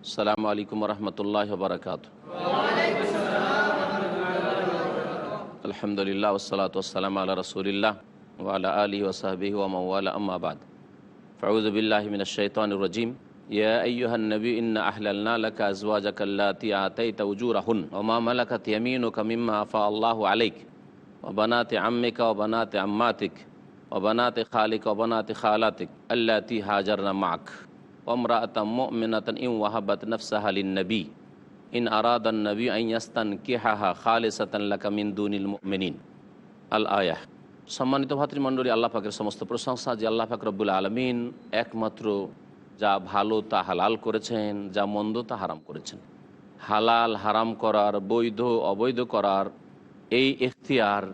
السلام عليكم ورحمة الله وبركاته. الحمد لله والصلاة والسلام على رسول الله وعلى آله وصحبه ومن والاه. أما بعد فأعوذ بالله من الشيطان الرجيم. يا أيها النبي إن أحللنا لك أزواجك اللاتي آتيت أجورهن وما ملكت يمينك مما أفاء الله عليك وبنات عمك وبنات عماتك وبنات خالك وبنات خالاتك اللاتي هاجرن معك. নবী ইন নবী আল আয়াহ সম্মানিত ভাতৃমণ্ডলী আল্লাহাকের সমস্ত প্রশংসা যে আল্লাহ পাক রব্বুল আলমিন একমাত্র যা ভালো তা হালাল করেছেন, যা মন্দ তা হারাম করেছেন। হালাল, হারাম করার, বৈধ, অবৈধ করার এই এখতিয়ার,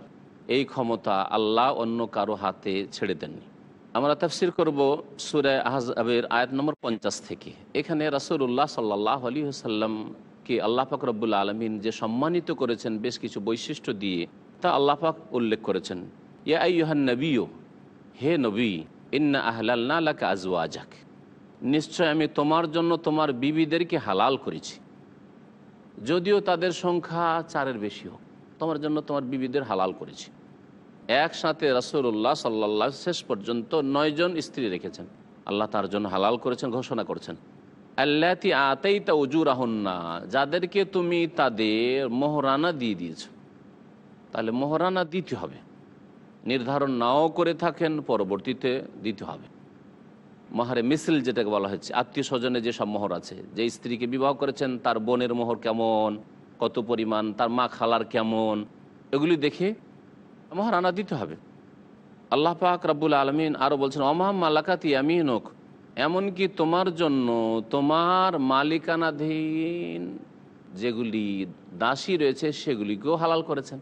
এই ক্ষমতা আল্লাহ অন্য কারও হাতে ছেড়ে দেননি। আমরা তাফসির করব সুরে আহজাবের আয়াত নম্বর পঞ্চাশ থেকে। এখানে রাসুল্লাহ সাল্লাহ আলী সাল্লামকে আল্লাহ পাক রব্বুল আলমিন যে সম্মানিত করেছেন বেশ কিছু বৈশিষ্ট্য দিয়ে তা আল্লাহ পাক উল্লেখ করেছেন। ইয়া আইহান নবীও হে নবী, ইন্না আহলাল্না লাকা আজওয়াজাক। নিশ্চয় আমি তোমার জন্য তোমার বিবিদেরকে হালাল করেছি। যদিও তাদের সংখ্যা চারের বেশি হোক, তোমার জন্য তোমার বিবিদের হালাল করেছি। একসাথে রাসুল্লাহ সাল্লাহ শেষ পর্যন্ত নয়জন স্ত্রী রেখেছেন। আল্লাহ তার জন্য হালাল করেছেন, ঘোষণা করেছেন। আল্লাতি আতেই তা উজুর আহন্না যাদেরকে তুমি তাদের মোহরানা দিয়ে দিয়েছ। তাহলে মোহরানা দিতে হবে। নির্ধারণ নাও করে থাকেন, পরবর্তীতে দিতে হবে। মহারে মিছিল যেটাকে বলা হয়েছে আত্মীয় স্বজনে যেসব মোহর আছে, যে স্ত্রীকে বিবাহ করেছেন, তার বোনের মোহর কেমন, কত পরিমাণ, তার মা খালার কেমন, এগুলি দেখে মহারানা দিতে হবে। আল্লাহ পাক রাব্বুল আলমিন আরও বলছেন অমাম মালাকাতি আমিনক এমনকি তোমার জন্য তোমার মালিকানাধীন যেগুলি দাসী রয়েছে সেগুলিকেও হালাল করেছেন।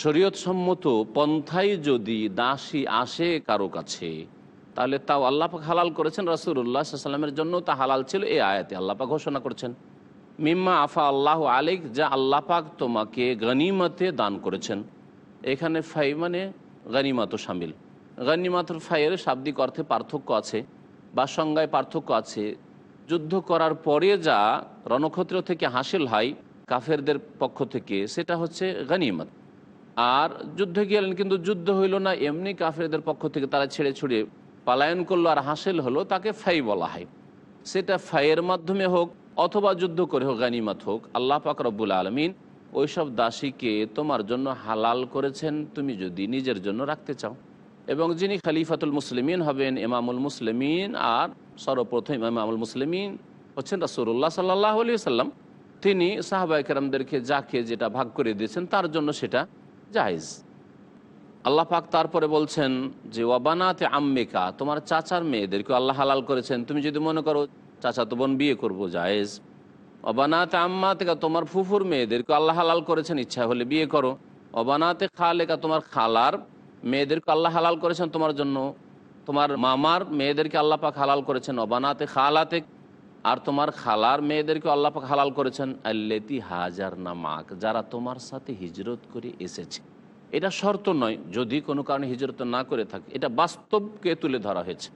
শরীয়ত সম্মত পন্থাই যদি দাসী আসে কারও কাছে, তাহলে তাও আল্লাপাক হালাল করেছেন। রাসুল্লাহ সাল্লামের জন্য তা হালাল ছিল। এই আয়াতে আল্লাপাক ঘোষণা করছেন, মিম্মা আফা আল্লাহ আলিক যা আল্লাপাক তোমাকে গনিমতে দান করেছেন। এখানে ফাই মানে গানিমাত সামিল। গানিমাতুর ফাইয়ের শাব্দিক অর্থে পার্থক্য আছে, বা সংজ্ঞায় পার্থক্য আছে। যুদ্ধ করার পরে যা রণক্ষেত্র থেকে হাসিল হয় কাফেরদের পক্ষ থেকে, সেটা হচ্ছে গানিমত। আর যুদ্ধে গেলেন কিন্তু যুদ্ধ হইল না, এমনি কাফেরদের পক্ষ থেকে তারা ছেড়ে ছুড়ে পালায়ন করল আর হাসিল হলো, তাকে ফাই বলা হয়। সেটা ফাইয়ের মাধ্যমে হোক অথবা যুদ্ধ করে হোক, গানিমাত হোক, আল্লাহ পাক রব্বুল আলমিন ওইসব দাসীকে তোমার জন্য হালাল করেছেন, তুমি যদি নিজের জন্য রাখতে চাও। এবং যিনি খালিফাতুল মুসলিমিন হবেন, ইমামুল মুসলিমিন, আর সর্বপ্রথম ইমামুল মুসলিমিন হচ্ছেন রাসুল্লাহ সাল্লাহ আলি সাল্লাম তিনি সাহাবাইকেরামদেরকে যাকে যেটা ভাগ করে দিয়েছেন, তার জন্য সেটা জাহেজ আল্লাহ পাক তারপরে বলছেন যে, ওয়াবানাতে আম্মিকা, তোমার চাচার মেয়েদেরকে আল্লাহ হালাল করেছেন। তুমি যদি মনে করো, চাচা তো বোন বিয়ে করব, জায়েজ। অবানাতে আম্মা থেকে তোমার ফুফুর মেয়েদেরকে আল্লাহ হালাল করেছেন, ইচ্ছা হলে বিয়ে করো। অবানাতে খালেকা তোমার খালার মেয়েদেরকে আল্লাহ হালাল করেছেন, তোমার জন্য তোমার মামার মেয়েদেরকে আল্লাহ পাক হালাল করেছেন। অবানাতে খালাতে আর তোমার খালার মেয়েদেরকে আল্লাহ পাক হালাল করেছেন। আল্লেতি হাজার নামাক যারা তোমার সাথে হিজরত করে এসেছে। এটা শর্ত নয়, যদি কোনো কারণে হিজরত না করে থাকে, এটা বাস্তবকে তুলে ধরা হয়েছে।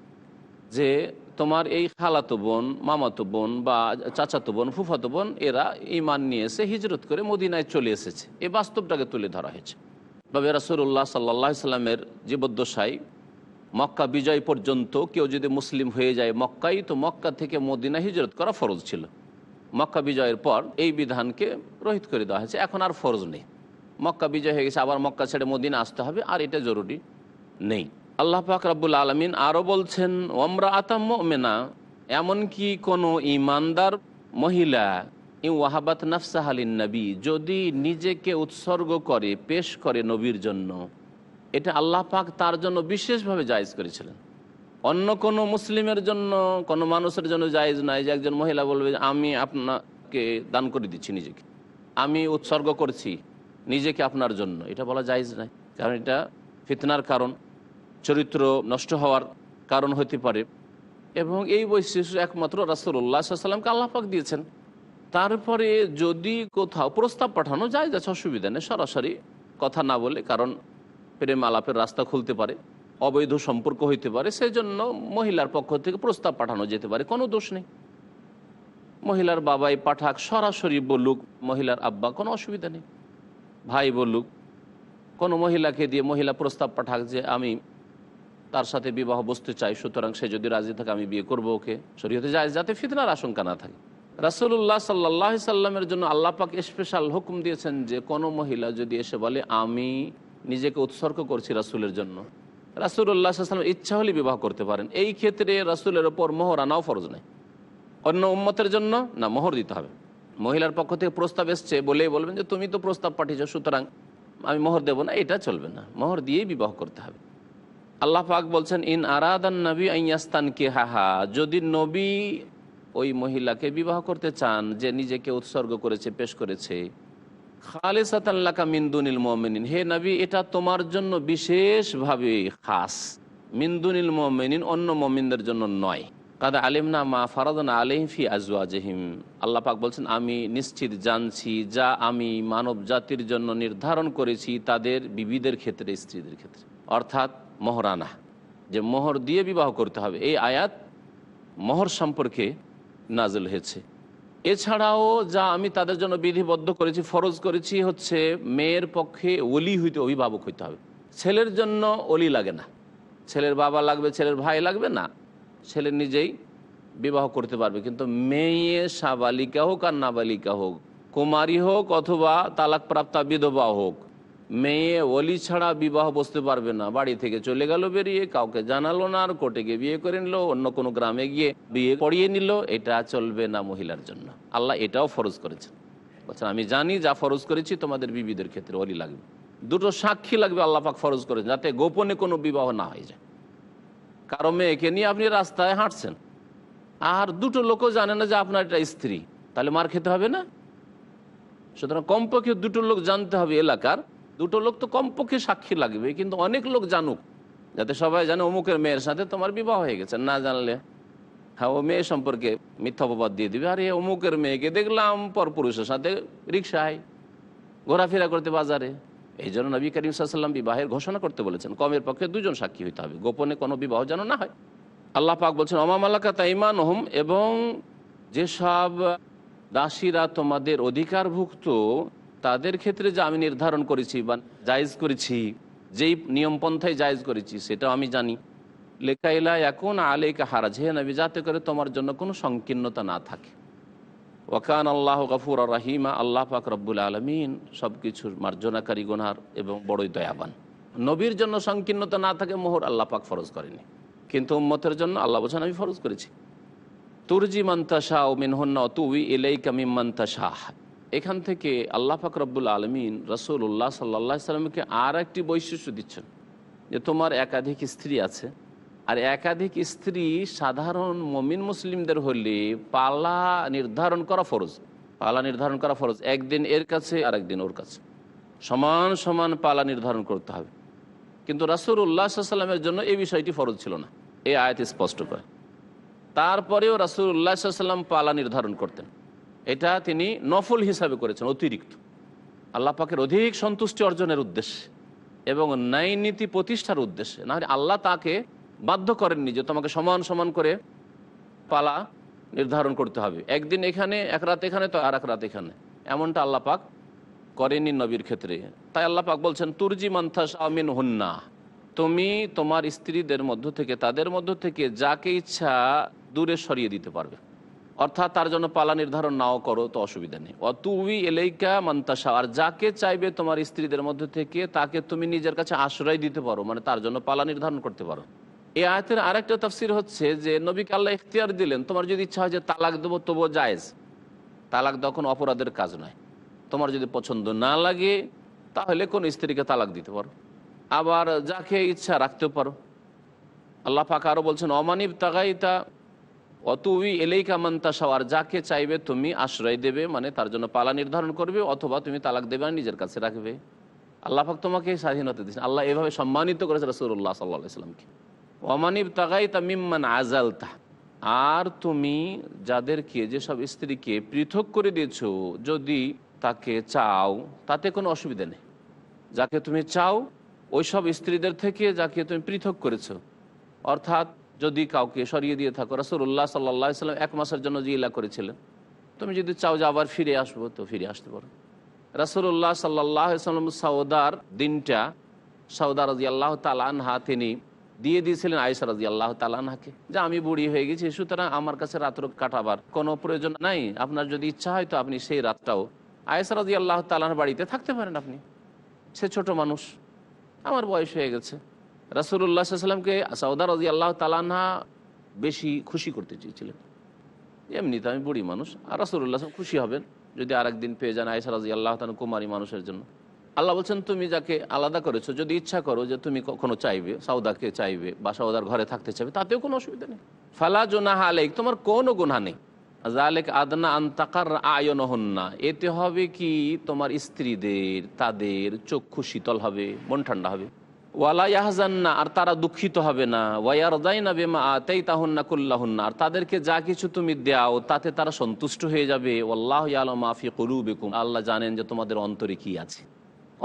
যে তোমার এই খালাতো বোন, মামাতো বোন বা চাচাতো বোন, ফুফাতো বোন, এরা ইমান নিয়ে এসে হিজরত করে মদিনায় চলে এসেছে। এই বাস্তবটাকে তুলে ধরা হয়েছে। তবে রাসুল্লাহ সাল্লা সাল্লামের জীবদ্দশায় মক্কা বিজয় পর্যন্ত কেউ যদি মুসলিম হয়ে যায় মক্কাই, তো মক্কা থেকে মদিনা হিজরত করা ফরজ ছিল। মক্কা বিজয়ের পর এই বিধানকে রহিত করে দেওয়া হয়েছে। এখন আর ফরজ নেই। মক্কা বিজয় হয়ে গেছে, আবার মক্কা ছেড়ে মদিনা আসতে হবে, আর এটা জরুরি নেই। আল্লাহ পাক রাব্বুল আলমিন আরও বলছেন ওমরা আতাম মেনা এমনকি কোনো ইমানদার মহিলা ই ওয়াহাবাত নাফসাহ আলিন নবী যদি নিজেকে উৎসর্গ করে, পেশ করে নবীর জন্য। এটা আল্লাহ পাক তার জন্য বিশেষভাবে জায়জ করেছিলেন। অন্য কোনো মুসলিমের জন্য, কোনো মানুষের জন্য জায়েজ নাই যে একজন মহিলা বলবে, আমি আপনাকে দান করে দিচ্ছি নিজেকে। আমি উৎসর্গ করছি নিজেকে আপনার জন্য। এটা বলা জায়েজ নাই। কারণ এটা ফিতনার কারণ। চরিত্র নষ্ট হওয়ার কারণ হতে পারে। এবং এই বৈশিষ্ট্য একমাত্র রাসুল্লাহ সাল্লামকে আল্লাপাক দিয়েছেন। তারপরে যদি কোথাও প্রস্তাব পাঠানো যায়, যাচ্ছে অসুবিধা নেই, সরাসরি কথা না বলে, কারণ প্রেম আলাপের রাস্তা খুলতে পারে, অবৈধ সম্পর্ক হইতে পারে সেই জন্য মহিলার পক্ষ থেকে প্রস্তাব পাঠানো যেতে পারে, কোনো দোষ নেই। মহিলার বাবাই পাঠাক, সরাসরি বলুক, মহিলার আব্বা, কোনো অসুবিধা নেই। ভাই বলুক, কোনো মহিলাকে দিয়ে মহিলা প্রস্তাব পাঠাক যে, আমি তার সাথে বিবাহ বসতে চাই, সুতরাং সে যদি রাজি থাকে আমি বিয়ে করব ওকে। শরীয়তে যায় যাতে ফিতনার আশঙ্কা না থাকে। রাসুল্লাহ সাল্লাহ সাল্লামের জন্য আল্লাহ পাক স্পেশাল হুকুম দিয়েছেন যে, কোনো মহিলা যদি এসে বলে, আমি নিজেকে উৎসর্গ করছি রাসুলের জন্য। রাসুল্লাহ সাল্লাম ইচ্ছা হলে বিবাহ করতে পারেন। এই ক্ষেত্রে রাসুলের ওপর মোহর আনাও ফরজ নেই অন্য উম্মতের জন্য না, মোহর দিতে হবে। মহিলার পক্ষ থেকে প্রস্তাব এসছে, বলেই বলবেন যে, তুমি তো প্রস্তাব পাঠিয়েছ, সুতরাং আমি মোহর দেবো না। এটা চলবে না। মোহর দিয়েই বিবাহ করতে হবে। আল্লাহ পাক বলছেন, ইন আরাদান নবী আইয়াস্তান কে হাহা যদি নবী ওই মহিলাকে বিবাহ করতে চান, যে নিজেকে উৎসর্গ করেছে, পেশ করেছে খালেসাতাল্লাকা মিন্দুনিল মোমেনিন। হে নবী, এটা তোমার জন্য বিশেষভাবে খাস। মিন্দুনিল মোমেনিন অন্য মমিনদের জন্য নয়। কাদা আলিমনা মা ফারাদনা আলিমফি আজওয়াজহিম। আল্লাহ পাক বলছেন, আমি নিশ্চিত জানছি যা আমি মানব জাতির জন্য নির্ধারণ করেছি, তাদের বিবিদের ক্ষেত্রে, স্ত্রীদের ক্ষেত্রে। অর্থাৎ মহরানা, যে মোহর দিয়ে বিবাহ করতে হবে। এই আয়াত মোহর সম্পর্কে নাজল হয়েছে। এছাড়াও যা আমি তাদের জন্য বিধিবদ্ধ করেছি, ফরজ করেছি, হচ্ছে মেয়ের পক্ষে অলি হইতে অভিভাবক হইতে হবে। ছেলের জন্য অলি লাগে না। ছেলের বাবা লাগবে, ছেলের ভাই লাগবে না। ছেলে নিজেই বিবাহ করতে পারবে। কিন্তু মেয়ে সাবালিকা হোক আর নাবালিকা হোক, কুমারী হোক অথবা তালাকপ্রাপ্তা বিধবা হোক মেয়ে অলি ছাড়া বিবাহ বসতে পারবে না। বাড়ি থেকে চলে গেল, বেরিয়ে কাউকে জানালো না আর কোর্টে গিয়ে বিয়ে করে নিল, অন্য কোনো গ্রামে গিয়ে বিয়ে পড়িয়ে নিল। এটা চলবে না মহিলার জন্য। আল্লাহ এটাও ফরজ করেছেন। বলছেন, আমি জানি যা ফরজ করেছি, তোমাদের বিবিদের ক্ষেত্রে অলি লাগবে। দুটো সাক্ষী লাগবে আল্লাহ পাক ফরজ করেছেন, যাতে গোপনে কোনো বিবাহ না হয়ে যায়। কারও মেয়েকে নিয়ে আপনি রাস্তায় হাঁটছেন, আর দুটো লোকও জানে না যে আপনার এটা স্ত্রী। তাহলে মার খেতে হবে না? সুতরাং কমপক্ষে দুটো লোক জানতে হবে এলাকার দুটো লোক তো কমপক্ষে সাক্ষী লাগবে কিন্তু অনেক লোক জানুক, যাতে সবাই জানে অমুকের মেয়ের সাথে তোমার বিবাহ হয়ে গেছে, না জানলে। হ্যাঁ ও মেয়ে সম্পর্কে মিথ্যা অপবাদ দিয়ে দিবে। আর আরে অমুকের মেয়েকে দেখলাম পরপুরুষের সাথে রিক্সায় ঘোরাফেরা করতে বাজারে। এই জন্য নবী করিম সাল্লাম বিবাহের ঘোষণা করতে বলেছেন, কমের পক্ষে দুজন সাক্ষী হইতে হবে। গোপনে কোনো বিবাহ যেন না হয়। আল্লাহ পাক বলছেন অমামালাকা তাইমান ওহম এবং যেসব দাসীরা তোমাদের অধিকারভুক্ত তাদের ক্ষেত্রে যা আমি নির্ধারণ করেছি বা জায়জ করেছি, যেই নিয়মপন্থায় জায়জ করেছি, সেটাও আমি জানি। লেখাইলা এখন আলেকা হারাজ, হে নবী, যাতে করে তোমার জন্য কোনো সংকীর্ণতা না থাকে। ওয়াকান আল্লাহ গফুর রাহিমা, আল্লাহ পাক রব্বুল আলমিন সব কিছুর মার্জনাকারী গুনার এবং বড়ই দয়াবান। নবীর জন্য সংকীর্ণতা না থাকে, মোহর আল্লাহ পাক ফরজ করেনি কিন্তু উম্মতের জন্য আল্লাহ বলছেন, আমি ফরজ করেছি। তুরজি ও মিনহন্না তুই এলাই কামিম মান্তাশাহ এখান থেকে আল্লাহ পাক রব্বুল আলমিন রসুল্লাহ সাল্লা সাল্লামকে আর একটি বৈশিষ্ট্য দিচ্ছেন, যে তোমার একাধিক স্ত্রী আছে, আর একাধিক স্ত্রী সাধারণ মমিন মুসলিমদের হলে পালা নির্ধারণ করা ফরজ, পালা নির্ধারণ করা ফরজ। একদিন এর কাছে আর একদিন ওর কাছে। সমান সমান পালা নির্ধারণ করতে হবে। কিন্তু রাসুল উল্লাহ সাল্লামের জন্য এই বিষয়টি ফরজ ছিল না। এই আয়াত স্পষ্ট করে। তারপরেও রাসুল উল্লাহ সাল্লাম পালা নির্ধারণ করতেন। এটা তিনি নফল হিসাবে করেছেন, অতিরিক্ত। আল্লাহ পাকের অধিক সন্তুষ্টি অর্জনের উদ্দেশ্যে এবং ন্যায় নীতি প্রতিষ্ঠার উদ্দেশ্যে। না আল্লাহ তাকে বাধ্য করেননি যে তোমাকে সমান সমান করে পালা নির্ধারণ করতে হবে। একদিন এখানে, এক রাত এখানে, তো আর এক রাত এখানে। এমনটা আল্লাহ পাক করেনি নবীর ক্ষেত্রে। তাই আল্লাহ পাক বলছেন, তুরজি মান্থাস আমিন হুন্না। তুমি তোমার স্ত্রীদের মধ্য থেকে, তাদের মধ্য থেকে যাকে ইচ্ছা দূরে সরিয়ে দিতে পারবে। অর্থাৎ তার জন্য পালা নির্ধারণ নাও করো, তো অসুবিধা নেই। অতুই এলেইকা মান্তাসা আর যাকে চাইবে তোমার স্ত্রীদের মধ্যে থেকে, তাকে তুমি নিজের কাছে আশ্রয় দিতে পারো মানে তার জন্য পালা নির্ধারণ করতে পারো। এই আয়তের আরেকটা তফসির হচ্ছে যে, নবীকে আল্লাহ ইখতিয়ার দিলেন, তোমার যদি ইচ্ছা হয় যে তালাক দেবো, তবুও জায়েজ। তালাক কোনো অপরাধের কাজ নয়। তোমার যদি পছন্দ না লাগে, তাহলে কোন স্ত্রীকে তালাক দিতে পারো। আবার যাকে ইচ্ছা রাখতেও পারো। আল্লাহ পাক আরও বলছেন, অমানিব তাগাইতা অতুই এলেইকা মান্তাসা আর যাকে চাইবে তুমি আশ্রয় দেবে মানে তার জন্য পালা নির্ধারণ করবে, অথবা তুমি তালাক দেবে আর নিজের কাছে রাখবে। আল্লাহ পাক তোমাকে স্বাধীনতা দিচ্ছেন আল্লাহ এভাবে সম্মানিত করেছে রসুল্লাহ সাল্লাহ ইসলামকে তাগাই তামিম্মান আজালতা আর তুমি যাদেরকে, যেসব স্ত্রীকে পৃথক করে দিয়েছ, যদি তাকে চাও, তাতে কোনো অসুবিধা নেই। যাকে তুমি চাও, ওইসব স্ত্রীদের থেকে যাকে তুমি পৃথক করেছ। অর্থাৎ যদি কাউকে সরিয়ে দিয়ে থাকো রসুল্লাহ সাল্লা সাল্লাম এক মাসের জন্য যে জিলা করেছিলেন। তুমি যদি চাও যে আবার ফিরে আসব, তো ফিরে আসতে পারো। রাসুল্লাহ সাল্লাহ সাল্লাম সাউদার দিনটা সৌদা রাজি আল্লাহ তালানহা তিনি দিয়ে দিয়েছিলেন আয়সা রাজি আল্লাহ তালানহাকে যে আমি বুড়ি হয়ে গেছি, সুতরাং আমার কাছে রাত্র কাটাবার কোনো প্রয়োজন নাই। আপনার যদি ইচ্ছা হয় তো আপনি সেই রাতটাও আয়সা রাজি আল্লাহ তালার বাড়িতে থাকতে পারেন আপনি। সে ছোট মানুষ, আমার বয়স হয়ে গেছে। রাসুল্লাহ সাল্লামকে সৌদা রাজি আল্লাহ তালানহা বেশি খুশি করতে চেয়েছিলেন। এমনিতে আমি বুড়ি মানুষ, আর রাসুল্লাহ খুশি হবেন যদি আর একদিন পেয়ে যান আয়সা রাজি আল্লাহ তালা কুমারী মানুষের জন্য। আল্লাহ বলছেন, তুমি যাকে আলাদা করেছ, যদি ইচ্ছা করো যে তুমি কখনো চাইবে সৌদাকে চাইবে বা সৌদার ঘরে থাকতে চাইবে, তাতেও কোনো অসুবিধা নেই। ফালা জোনাহা আলেক তোমার কোনো গুণা নেই। জালেক আদনা আন্তাকার আয়ন হন্না এতে হবে কি তোমার স্ত্রীদের, তাদের চক্ষু শীতল হবে, মন ঠান্ডা হবে। ওয়ালা ইয়াহজান্না, আর তারা দুঃখিত হবে না। ওয়ার যাই না বেমা আতেই তাহন্না কুল্লাহন্না, আর তাদেরকে যা কিছু তুমি দাও, তাতে তারা সন্তুষ্ট হয়ে যাবে। ওল্লাহ আলম করু বেকুম আল্লাহ জানেন যে তোমাদের অন্তরে কি আছে।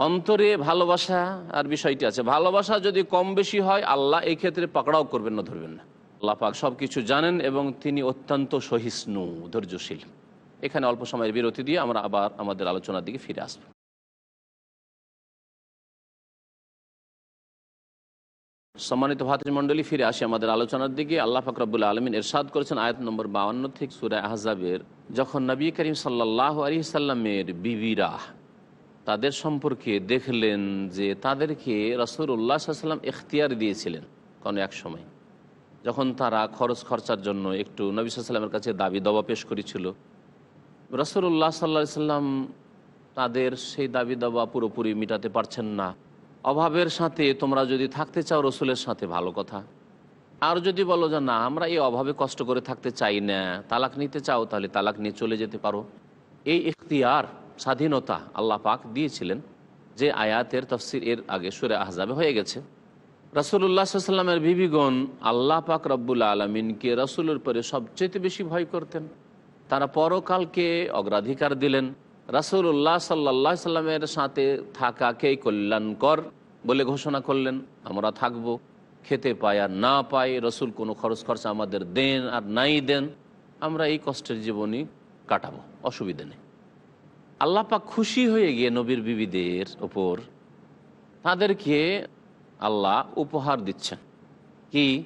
অন্তরে ভালোবাসা আর বিষয়টি আছে। ভালোবাসা যদি কম বেশি হয়, আল্লাহ এই ক্ষেত্রে পাকড়াও করবেন না, ধরবেন না। আল্লাহ পাক সব কিছু জানেন এবং তিনি অত্যন্ত সহিষ্ণু, ধৈর্যশীল। এখানে অল্প সময়ের বিরতি দিয়ে আমরা আবার আমাদের আলোচনার দিকে ফিরে আসব। সম্মানিত ভাতৃমণ্ডলী, ফিরে আসি আমাদের আলোচনার দিকে। আল্লাহ ফাকরাবুল আলমিন এরশাদ করেছেন আয়াত নম্বর বাউন্ন থেকে সুরা আহজাবের, যখন নবী করিম সাল্লাহ আলী সাল্লামের বিবিরা তাদের সম্পর্কে দেখলেন যে তাদেরকে রসুল্লাহ সাল্লাম এখতিয়ার দিয়েছিলেন কোনো এক সময়। যখন তারা খরচ খরচার জন্য একটু নবী সাল্লামের কাছে দাবি দবা পেশ করেছিল রসুল্লাহ সাল্লা সাল্লাম তাদের সেই দাবি দাবা পুরোপুরি মিটাতে পারছেন না। অভাবের সাথে তোমরা যদি থাকতে চাও রসুলের সাথে, ভালো কথা। আর যদি বলো যে না, আমরা এই অভাবে কষ্ট করে থাকতে চাই না, তালাক নিতে চাও, তাহলে তালাক নিয়ে চলে যেতে পারো। এই ইখতিয়ার, স্বাধীনতা আল্লাহ পাক দিয়েছিলেন যে আয়াতের তফসির এর আগে সুরে আহজাবে হয়ে গেছে। রসুল্লাহ সাল্লামের বিবিগণ আল্লাহ পাক রব্বুল আলমিনকে রসুলের পরে সবচেয়ে বেশি ভয় করতেন। তারা পরকালকে অগ্রাধিকার দিলেন। রাসুল্লাহ সাল্লাহ সাল্লামের সাথে থাকাকেই কল্যাণকর বলে ঘোষণা করলেন, আমরা থাকব, খেতে পাই আর না পাই, রসুল কোনো খরচ খরচা আমাদের দেন আর নাই দেন, আমরা এই কষ্টের জীবনই কাটাবো, অসুবিধা নেই। আল্লাহ পাক খুশি হয়ে গিয়ে নবীর বিবিদের ওপর তাদেরকে আল্লাহ উপহার দিচ্ছেন। কি?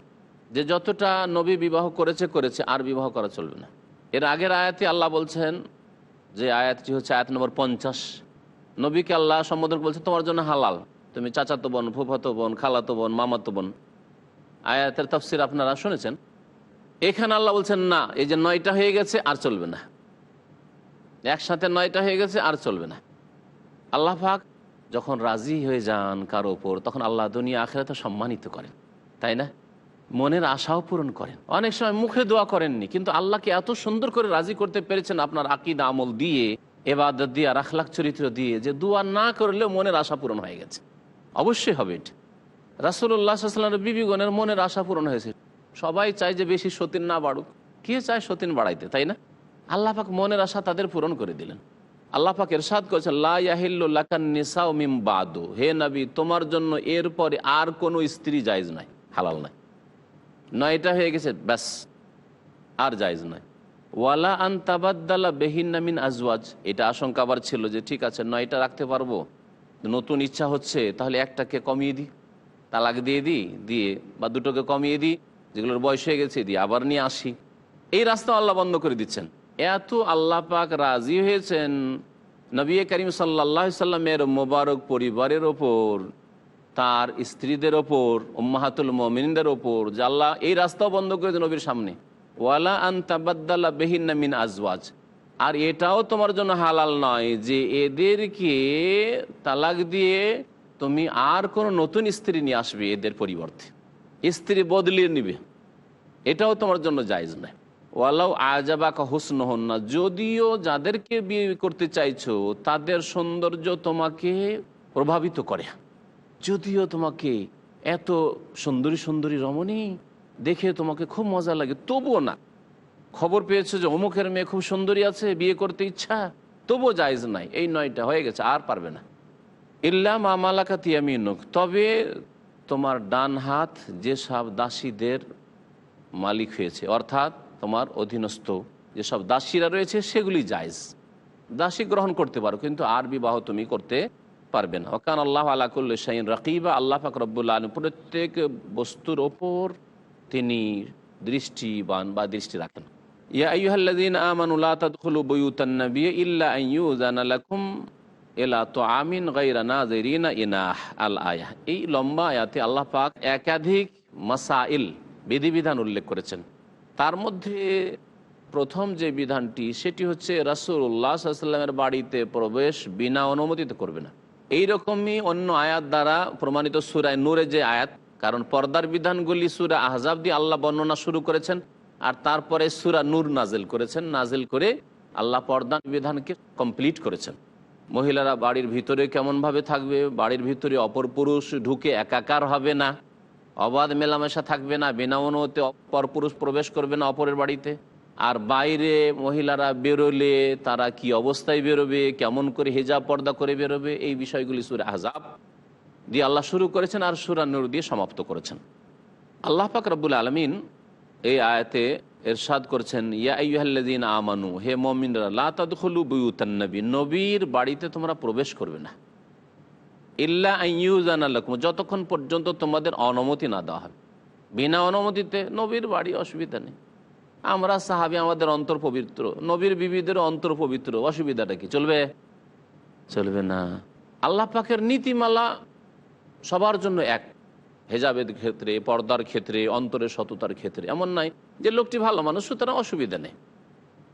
যে যতটা নবী বিবাহ করেছে করেছে, আর বিবাহ করা চলবে না। এর আগের আয়াতে আল্লাহ বলছেন যে আয়াতটি হচ্ছে আয়াত নম্বর পঞ্চাশ। নবীকে আল্লাহ সম্বোধন বলছে তোমার জন্য হালাল। তুমি চাচাতো বোন, ফুফাতো বোন, খালাতো বোন, মামাতো বোন। আয়াতের তফসির আপনারা শুনেছেন? এখানে আল্লাহ বলছেন, না, এই যে নয়টা হয়ে গেছে, আর চলবে না। একসাথে নয়টা হয়ে গেছে, আর চলবে না। আল্লাহ পাক যখন রাজি হয়ে যান কারও ওপর তখন আল্লাহ দুনিয়া আখেরাতে সম্মানিত করেন। তাই না? মনের আশাও পূরণ করেন। অনেক সময় মুখে দোয়া করেননি, কিন্তু আল্লাহকে এত সুন্দর করে রাজি করতে পেরেছেন আপনার আকিদ আমল দিয়ে, এবাদত দিয়ে আর আখলাখ চরিত্র দিয়ে, যে দোয়া না করলেও মনের আশা পূরণ হয়ে গেছে। অবশ্যই হবে এটা। রাসুল্লাহ সাল্লামের বিবিগণের মনের আশা পূরণ হয়েছে। সবাই চায় যে বেশি সতীন না বাড়ুক। কে চায় সতীন বাড়াইতে, তাই না? আল্লাহ পাক মনের আশা তাদের পূরণ করে দিলেন। আল্লাহ পাক এরশাদ করেছেন লাহিল্লাকান্নিসাও মিম হে নবী, তোমার জন্য এরপরে আর কোনো স্ত্রী জায়জ নাই, হালাল নাই। নয়টা হয়ে গেছে, ব্যাস। আর জায়জ নয়। ওয়ালা আন তাবাদ্দালা বেহিনামিন আজওয়াজ। এটা আশঙ্কা আবার ছিল যে, ঠিক আছে, নয়টা রাখতে পারব। নতুন ইচ্ছা হচ্ছে, তাহলে একটাকে কমিয়ে দিই। তালাক দিয়ে দিই, দিয়ে বা দুটোকে কমিয়ে দিই, যেগুলোর বয়স হয়ে গেছে, দিয়ে আবার নিয়ে আসি। এই রাস্তা আল্লাহ বন্ধ করে দিচ্ছেন। এত আল্লাহ পাক রাজি হয়েছেন। নবী করিম সাল্লাহ সাল্লামের মোবারক পরিবারের ওপর। তার স্ত্রীদের ওপর, উম্মাহাতুল মমিনদের ওপর আল্লাহ এই রাস্তাও বন্ধ করে দেন নবীর সামনে। ওয়ালা আন তাবাদ্দাল্লা বেহিন্না মিন আজওয়াজ। আর এটাও তোমার জন্য হালাল নয় যে এদেরকে তালাক দিয়ে তুমি আর কোনো নতুন স্ত্রী নিয়ে আসবে এদের পরিবর্তে। স্ত্রী বদলিয়ে নিবে। এটাও তোমার জন্য জায়জ নয়। ওয়ালাউ আজাবাকা হুসন হন না যদিও যাদেরকে বিয়ে করতে চাইছো, তাদের সৌন্দর্য তোমাকে প্রভাবিত করে। যদিও তোমাকে এত সুন্দরী সুন্দরী রমণী দেখে তোমাকে খুব মজা লাগে, তবুও না। খবর পেয়েছ যে অমুকের মেয়ে খুব সুন্দরী আছে, বিয়ে করতে ইচ্ছা, তবুও জায়জ নাই, এই নয়টা হয়ে গেছে, আর পারবে না। ইল্লাম আমালাকা তিয়ামিনুক তবে তোমার ডান হাত যেসব দাসীদের মালিক হয়েছে, অর্থাৎ তোমার অধীনস্থ যেসব দাসীরা রয়েছে, সেগুলি জায়জ। দাসী গ্রহণ করতে পারো, কিন্তু আর বিবাহ তুমি করতে পারবে না। ওকান আল্লাহ আলাকুল্ল শাহিন রাকিবা। আল্লাহ ফাক রব্বুল্লা আলম প্রত্যেক বস্তুর ওপর তিনি দৃষ্টিবান বা দৃষ্টি রাখেন। পাক তার মধ্যে প্রথম যে বিধানটি, সেটি হচ্ছে রাসুল্লাহ বাড়িতে প্রবেশ বিনা অনুমতিতে করবে না। এইরকমই অন্য আয়াত দ্বারা প্রমাণিত সুরায় নূরে যে আয়াত, কারণ পর্দার বিধানগুলি সুরা আহজাব দিয়ে আল্লাহ বর্ণনা শুরু করেছেন, আর তারপরে সুরা নূর নাজেল করেছেন, নাজেল করে আল্লাহ পর্দার বিধানকে কমপ্লিট করেছেন। মহিলারা বাড়ির ভিতরে কেমনভাবে থাকবে? বাড়ির ভিতরে অপর পুরুষ ঢুকে একাকার হবে না? অবাধ মেলামেশা থাকবে না? বিনা অপর পুরুষ প্রবেশ করবে না অপরের বাড়িতে? আর বাইরে মহিলারা বেরোলে তারা কি অবস্থায় বেরোবে? কেমন করে হেজাব পর্দা করে বেরোবে? এই বিষয়গুলি সুরে আহজাব দিয়ে আল্লাহ শুরু করেছেন আর সুরা নূর দিয়ে সমাপ্ত করেছেন। আল্লাহ পাক রব্বুল আলমিন এই আয়াতে এরশাদ করছেন, ইয়া আইয়ুহাল্লাযীন আমানু, হে মুমিনরা নবীর বাড়িতে তোমরা প্রবেশ করবে না। ইল্লা আইয়ুজান লাকুম, যতক্ষণ পর্যন্ত তোমাদের অনুমতি না দেওয়া হবে। বিনা অনুমতিতে নবীর বাড়ি অসুবিধা নেই। আমরা সাহাবি আমাদের অন্তর পবিত্র, নবীর বিবিদের অন্তর পবিত্র, অসুবিধাটা কি? চলবে? চলবে না। আল্লাহ পাকের নীতিমালা সবার জন্য এক। হেজাবের ক্ষেত্রে, পর্দার ক্ষেত্রে, অন্তরের সততার ক্ষেত্রে। এমন নাই যে লোকটি ভালো মানুষ, সুতরাং অসুবিধা নেই।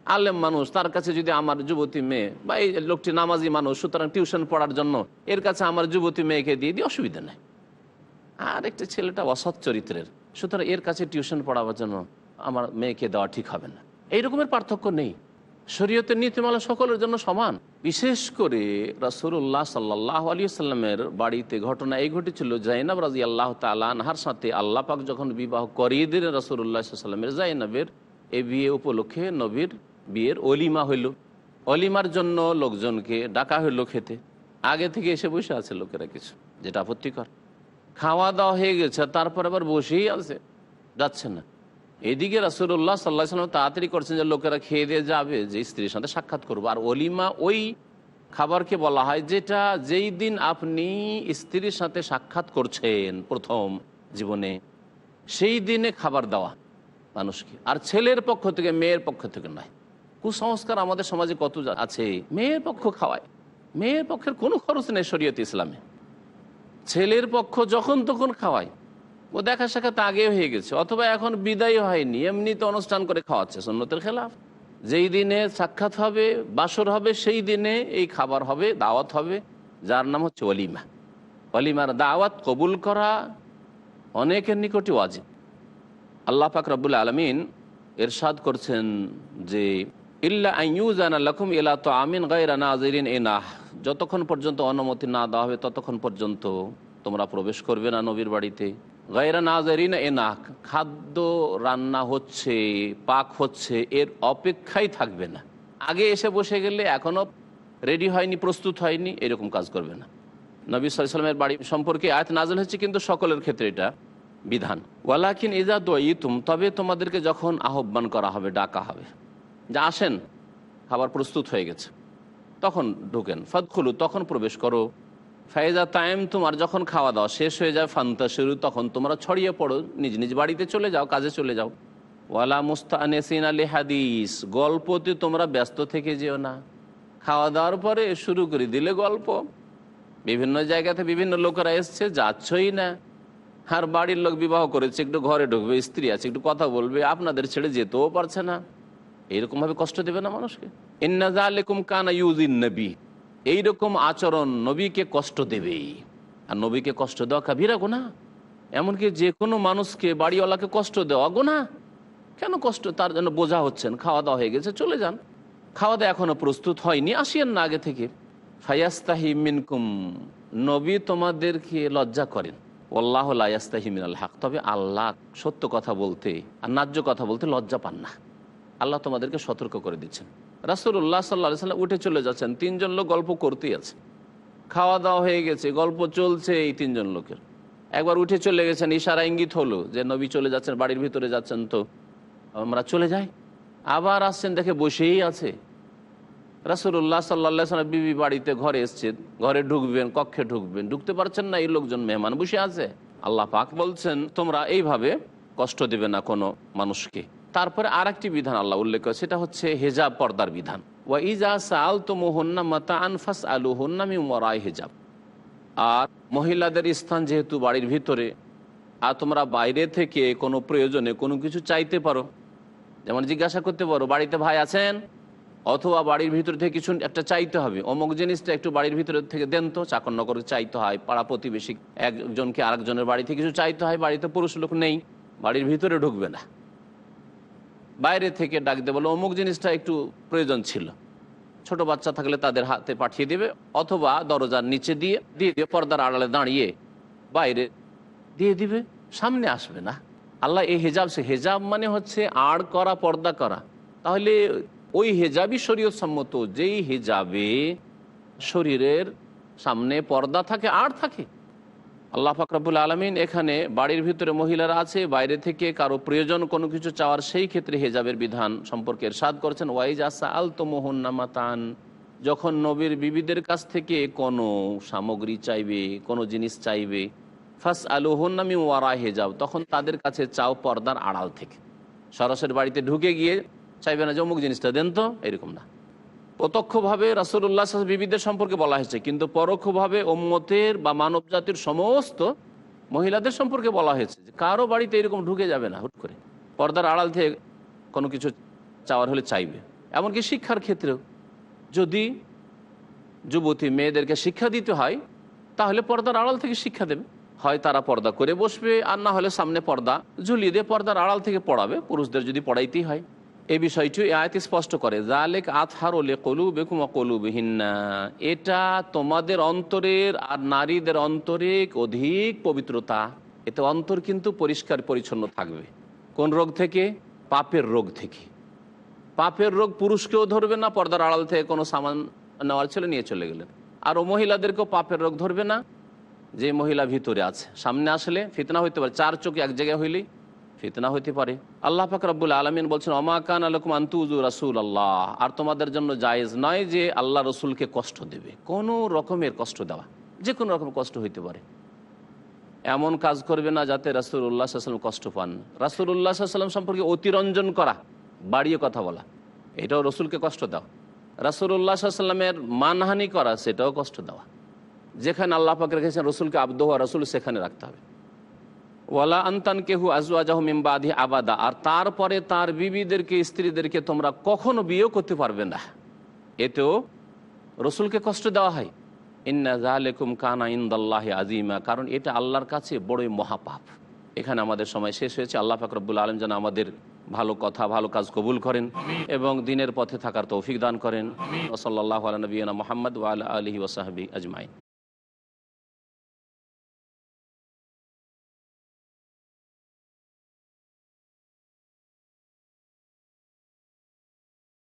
আলেম মানুষ, তার কাছে যদি আমার যুবতী মেয়ে বা এই লোকটি নামাজি মানুষ, সুতরাং টিউশন পড়ার জন্য এর কাছে আমার যুবতী মেয়েকে দিয়ে দিই, অসুবিধা নেই। আর একটা ছেলেটা অসৎ চরিত্রের, সুতরাং এর কাছে টিউশন পড়াবার জন্য আমার মেয়েকে দেওয়া ঠিক হবে না। এই রকমের পার্থক্য নেই। শরীয়তের নীতিমালা সকলের জন্য সমান। বিশেষ করে রাসুল্লাহ সাল্লাহ আলী সাল্লামের বাড়িতে ঘটনা এই ঘটেছিল, জাইনাব রাজি আল্লাহ তালানহার সাথে আল্লাহ পাক যখন বিবাহ করিয়ে দিলেন রাসুল্লাহ সাল্লামের জাইনাবের এ বিয়ে উপলক্ষে নবীর বিয়ের অলিমা হইল। অলিমার জন্য লোকজনকে ডাকা হইল খেতে। আগে থেকে এসে বসে আছে লোকেরা কিছু, যেটা আপত্তিকর। খাওয়া দাওয়া হয়ে গেছে, তারপর আবার বসেই আছে। যাচ্ছে না। এদিকে রাসুল্লাহ সাল্লাহ সাল্লাম তাড়াতাড়ি করছেন যে লোকেরা খেয়ে দিয়ে যাবে, যে স্ত্রীর সাথে সাক্ষাৎ করব। আর অলিমা ওই খাবারকে বলা হয় যেটা যেই দিন আপনি স্ত্রীর সাথে সাক্ষাৎ করছেন প্রথম জীবনে, সেই দিনে খাবার দেওয়া মানুষকে। আর ছেলের পক্ষ থেকে, মেয়ের পক্ষ থেকে নয়। কুসংস্কার আমাদের সমাজে কত আছে, মেয়ের পক্ষ খাওয়ায়। মেয়ের পক্ষের কোনো খরচ নেই শরীয়ত ইসলামে। ছেলের পক্ষ যখন তখন খাওয়ায়। ও দেখা সাক্ষাৎ আগে হয়ে গেছে, অথবা এখন বিদায় হয়নি, এমনিতে অনুষ্ঠান করে খাওয়াচ্ছে সন্ন্যতের খেলাফ। যেই দিনে সাক্ষাৎ হবে, বাসর হবে, সেই দিনে এই খাবার হবে, দাওয়াত হবে, যার নাম হচ্ছে অলিমা অলিমার দাওয়াত কবুল করা অনেকের নিকটে ওয়াজিব। আল্লাহ পাক রব্বুল আলমিন এরশাদ করছেন যে, ইল্লা আইয়ুজানা লাকুম ইলা তো আমিন গায়রা নাজিরিন এনাহ। যতক্ষণ পর্যন্ত অনুমতি না দেওয়া হবে, ততক্ষণ পর্যন্ত তোমরা প্রবেশ করবে না নবীর বাড়িতে। গায়রা নাজিরিন এনাহ খাদ্য রান্না হচ্ছে, পাক হচ্ছে, এর অপেক্ষাই থাকবে না। আগে এসে বসে গেলে এখনও রেডি হয়নি, প্রস্তুত হয়নি, এরকম কাজ করবে না। নবী সাল্লামের বাড়ি সম্পর্কে আয়াত নাজল হচ্ছে কিন্তু সকলের ক্ষেত্রে এটা বিধান। ওয়ালাকিন ইজা দইতুম তবে তোমাদেরকে যখন আহ্বান করা হবে, ডাকা হবে, যা আসেন, খাবার প্রস্তুত হয়ে গেছে, তখন ঢুকেন, ফদখুলু, তখন প্রবেশ করো। ফায়জা টাইম তোমার যখন খাওয়া দাওয়া শেষ হয়ে যায়, ফান্তা শুরু, তখন তোমরা ছড়িয়ে পড়ো, নিজ নিজ বাড়িতে চলে যাও, কাজে চলে যাও। ওয়ালা মুস্তানেসিন আলী হাদিস গল্পতে তোমরা ব্যস্ত থেকে যেও না। খাওয়া দাওয়ার পরে শুরু করে দিলে গল্প। বিভিন্ন জায়গাতে বিভিন্ন লোকেরা এসছে, যাচ্ছই না। আর বাড়ির লোক বিবাহ করেছে, একটু ঘরে ঢুকবে, স্ত্রী আছে, একটু কথা বলবে, আপনাদের ছেড়ে যেতেও পারছে না। এইরকম ভাবে কষ্ট দেবে না মানুষকে। ইন্নাজা আলেকুম কানা ইউজিন নবী। এইরকম আচরণ নবীকে কষ্ট দেবেই। আর নবীকে কষ্ট দেওয়া কাবিরা গোনা। এমনকি যে কোনো মানুষকে, বাড়িওয়ালাকে কষ্ট দেওয়া গোনা। কেন কষ্ট? তার জন্য বোঝা হচ্ছেন খাওয়া দাওয়া হয়ে গেছে, চলে যান। খাওয়া দাওয়া এখনও প্রস্তুত হয়নি। আসিয়েন না আগে থেকে। ফায়াস্তাহি মিনকুম। নবী তোমাদেরকে লজ্জা করেন। আল্লাহ লায়াস্তাহি মিনাল হক। তবে আল্লাহ সত্য কথা বলতে আর ন্যায্য কথা বলতে লজ্জা পান না। আল্লাহ তোমাদেরকে সতর্ক করে দিচ্ছেন। রাসুল্লাহ সাল্লাহ সাল্লাম উঠে চলে যাচ্ছেন। তিনজন লোক গল্প করতেই আছে। খাওয়া দাওয়া হয়ে গেছে, গল্প চলছে এই তিনজন লোকের। একবার উঠে চলে গেছেন, ইশারা ইঙ্গিত হলো যে, নবী চলে যাচ্ছেন, বাড়ির ভিতরে যাচ্ছেন তো, আমরা চলে যাই। আবার আসছেন, দেখে বসেই আছে। রাসুল্লাহ সাল্লা সাল্লাম বিবি বাড়িতে ঘরে এসছে, ঘরে ঢুকবেন, কক্ষে ঢুকবেন, ঢুকতে পারছেন না এই লোকজন মেহমান বসে আছে। আল্লাহ পাক বলছেন, তোমরা এইভাবে কষ্ট দেবে না কোনো মানুষকে। তারপরে আর একটি বিধান আল্লাহ উল্লেখ করে, সেটা হচ্ছে হেজাব পর্দার বিধান। তো আনফাস আলু হেজাব। আর মহিলাদের স্থান যেহেতু বাড়ির ভিতরে, আর তোমরা বাইরে থেকে কোনো প্রয়োজনে কোনো কিছু চাইতে পারো, যেমন জিজ্ঞাসা করতে পারো, বাড়িতে ভাই আছেন? অথবা বাড়ির ভিতর থেকে কিছু একটা চাইতে হবে। অমুক জিনিসটা একটু বাড়ির ভিতরে থেকে দেন তো, চাকর নগর চাইতে হয়, পাড়া প্রতিবেশী একজনকে আরেকজনের বাড়ি থেকে কিছু চাইতে হয়, বাড়িতে পুরুষ লোক নেই, বাড়ির ভিতরে ঢুকবে না। বাইরে থেকে ডাক দেবে বলো অমুক জিনিসটা একটু প্রয়োজন ছিল। ছোট বাচ্চা থাকলে তাদের হাতে পাঠিয়ে দেবে অথবা দরজার নিচে দিয়ে দিয়ে দিয়ে পর্দার আড়ালে দাঁড়িয়ে বাইরে দিয়ে দিবে। সামনে আসবে না। আল্লাহ এই হেজাব, সে হেজাব মানে হচ্ছে আড় করা, পর্দা করা। তাহলে ওই হেজাবই শরীয়ত সম্মত। যেই হেজাবে শরীরের সামনে পর্দা থাকে আর থাকে আল্লাহ ফাকরাবুল আলমিন এখানে বাড়ির ভিতরে মহিলারা আছে, বাইরে থেকে কারও প্রয়োজন কোনো কিছু চাওয়ার সেই ক্ষেত্রে হেজাবের বিধান সম্পর্কে এরশাদ করেছেন, ওয়াইজ আসা আল তো মোহন্নামাতান যখন নবীর বিবিদের কাছ থেকে কোনো সামগ্রী চাইবে, কোনো জিনিস চাইবে ফাস হন্নামি ওয়ারা হেজাব, তখন তাদের কাছে চাও পর্দার আড়াল থেকে। সরাসরি বাড়িতে ঢুকে গিয়ে চাইবে না যে অমুক জিনিসটা দেন তো, এরকম না। প্রত্যক্ষভাবে রাসুল্লাহ বিবিদের সম্পর্কে বলা হয়েছে। কিন্তু পরোক্ষভাবে ওম্মতের বা মানব জাতির সমস্ত মহিলাদের সম্পর্কে বলা হয়েছে যে কারও বাড়িতে এরকম ঢুকে যাবে না, হুট করে। পর্দার আড়াল থেকে কোনো কিছু চাওয়ার হলে চাইবে। এমনকি শিক্ষার ক্ষেত্রেও। যদি যুবতী মেয়েদেরকে শিক্ষা দিতে হয়, তাহলে পর্দার আড়াল থেকে শিক্ষা দেবে। হয় তারা পর্দা করে বসবে, আর না হলে সামনে পর্দা ঝুলিয়ে দিয়ে পর্দার আড়াল থেকে পড়াবে। পুরুষদের যদি পড়াইতেই হয়। এই বিষয়টি আয়াত স্পষ্ট করে জালেক আতহার ওলে কলু বেকুমা কলু বিহিন্না এটা তোমাদের অন্তরের আর নারীদের অন্তরে অধিক পবিত্রতা। এতে অন্তর কিন্তু পরিষ্কার, পরিচ্ছন্ন থাকবে। কোন রোগ থেকে? পাপের রোগ থেকে। পাপের রোগ পুরুষকেও ধরবে না, পর্দার আড়াল থেকে কোনো সামান নেওয়ার ছেলে নিয়ে চলে গেলেন। আর ও মহিলাদেরকেও পাপের রোগ ধরবে না। যে মহিলা ভিতরে আছে, সামনে আসলে ফিতনা হইতে পারে, চার চোখে এক জায়গায় হইলেই ফিতনা হইতে পারে। আল্লাহ পাক রব্বুল আলমিন বলছেন অমাকান আলকুম আন্তুজু রাসুল আল্লাহ আর তোমাদের জন্য জায়েজ নয় যে আল্লাহ রসুলকে কষ্ট দেবে। কোনো রকমের কষ্ট দেওয়া, যে কোনো রকম কষ্ট হইতে পারে। এমন কাজ করবে না যাতে রাসুল উল্লাহ সাল্লাম কষ্ট পান। রাসুল উল্লাহ সাল্লাম সম্পর্কে অতিরঞ্জন করা, বাড়িয়ে কথা বলা, এটাও রসুলকে কষ্ট দেওয়া। রাসুল উল্লাহ সাল্লামের মানহানি করা, সেটাও কষ্ট দেওয়া। যেখানে আল্লাহ পাক রেখেছেন, রসুলকে আব্দহ রসুল সেখানে রাখতে হবে। ওয়ালা আন্তান কেহু আজওয়াজাহ মিম্বাদি আবাদা। আর তারপরে তার বিবিদেরকে স্ত্রীদেরকে তোমরা কখনো বিয়েও করতে পারবে না। এতেও রসুলকে কষ্ট দেওয়া হয়। ইন্না জালেকুম কানা ইন্দাল্লাহ আজিমা কারণ এটা আল্লাহর কাছে বড়ই মহাপাপ। এখানে আমাদের সময় শেষ হয়েছে। আল্লাহ ফাকরবুল আলম যেন আমাদের ভালো কথা ভালো কাজ কবুল করেন এবং দিনের পথে থাকার তৌফিক দান করেন। ওসল্লাহ আলী নবীনা মোহাম্মদ ওয়াল আলহি ওসাহাবি আজমাইন।